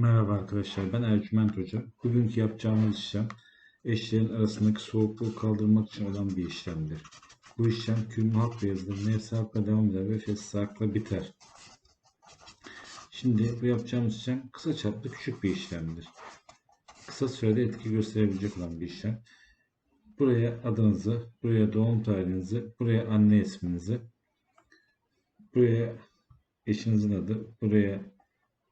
Merhaba arkadaşlar, ben Ercüment Hoca. Bugünkü yapacağımız işlem eşlerin arasındaki soğukluğu kaldırmak için olan bir işlemdir. Bu işlem kürmü hak yazılır, nefsi devam eder ve fesli hakla biter. Şimdi bu yapacağımız işlem kısa çaplı küçük bir işlemdir. Kısa sürede etki gösterebilecek olan bir işlem. Buraya adınızı, buraya doğum tarihinizi, buraya anne isminizi, buraya eşinizin adı, buraya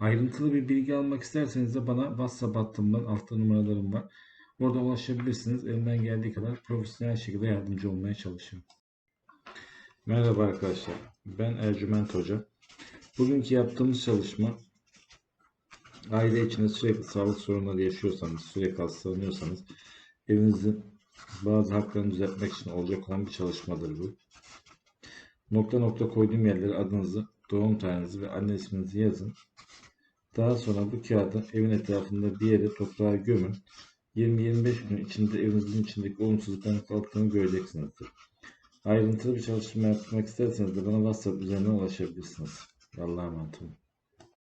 Ayrıntılı bir bilgi almak isterseniz de bana WhatsApp hattımdan altta numaralarım var. Orada ulaşabilirsiniz. Elimden geldiği kadar profesyonel şekilde yardımcı olmaya çalışıyorum. Merhaba arkadaşlar. Ben Ercüment Hoca. Bugünkü yaptığımız çalışma aile içinde sürekli sağlık sorunları yaşıyorsanız, sürekli hastalanıyorsanız evinizin bazı haklarını düzeltmek için olacak olan bir çalışmadır bu. Nokta nokta koyduğum yerlere adınızı, doğum tarihinizi ve anne isminizi yazın. Daha sonra bu kağıdı evin etrafında bir yere toprağa gömün. 20-25 gün içinde evinizin içindeki olumsuzlukların kalktığını göreceksinizdir. Ayrıntılı bir çalışma yapmak isterseniz de bana WhatsApp üzerinden ulaşabilirsiniz. Allah'a emanet olun.